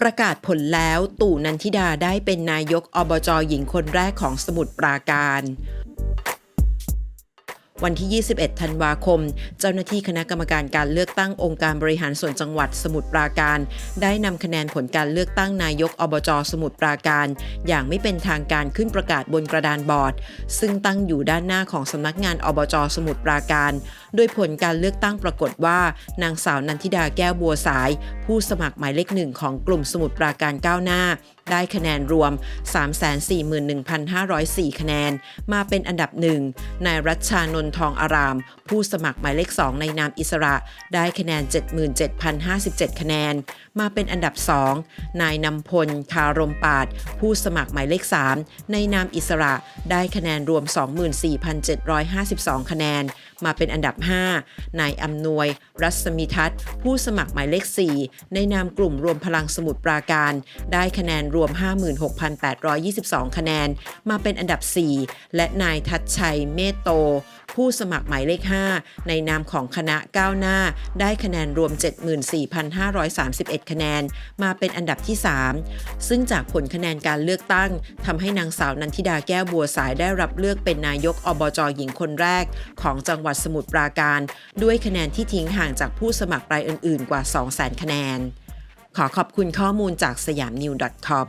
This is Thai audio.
ประกาศผลแล้วตู่นันทิดาได้เป็นนายกอบจหญิงคนแรกของสมุทรปราการ วันที่ 21 ธันวาคม เจ้าหน้าที่คณะกรรมการการเลือกตั้งองค์การบริหารส่วนจังหวัดสมุทรปราการ ได้นำคะแนนผลการเลือกตั้งนายกอบจสมุทรปราการ อย่างไม่เป็นทางการขึ้นประกาศบนกระดานบอร์ด ซึ่งตั้งอยู่ด้านหน้าของสำนักงานอบจสมุทรปราการ โดยผลการเลือกตั้งปรากฏว่า นางสาวนันทิดาแก้วบัวสาย ผู้สมัครหมายเลขหนึ่งของกลุ่มสมุทรปราการก้าวหน้า ได้คะแนนรวม 341,504 คะแนน มาเป็นอันดับหนึ่งนายรัชชานนท์ทองอาราม ผู้สมัครหมายเลข 2 ในนามอิสระ ได้คะแนน 77,057 คะแนน มาเป็นอันดับ 2 นายนำพลคารมปาด ผู้สมัครหมายเลข 3 ในนามอิสระ ได้คะแนนรวม 24,752 คะแนน มาเป็นอันดับ 5 นายอำนวย รัศมิทัศน์ ผู้สมัครหมายเลข 4 ในนามกลุ่มรวมพลังสมุทรปราการ ได้คะแนนรวม 56,822 คะแนน มาเป็นอันดับ 4 และนายทัชชัยเมตโต ผู้สมัครหมายเลข 5 ในนามของคณะก้าวหน้า ได้คะแนนรวม 74,531 คะแนน มาเป็นอันดับที่ 3 ซึ่งจากผลคะแนนการเลือกตั้งทำให้นางสาวนันทิดาแก้วบัวสายได้รับเลือกเป็นนายกอบจหญิงคนแรกของจังหวัดวัดสมุทรปราการ ด้วยคะแนนที่ทิ้งห่างจากผู้สมัครรายอื่นๆ กว่า 200,000 คะแนน ขอขอบคุณข้อมูลจากสยามนิว .com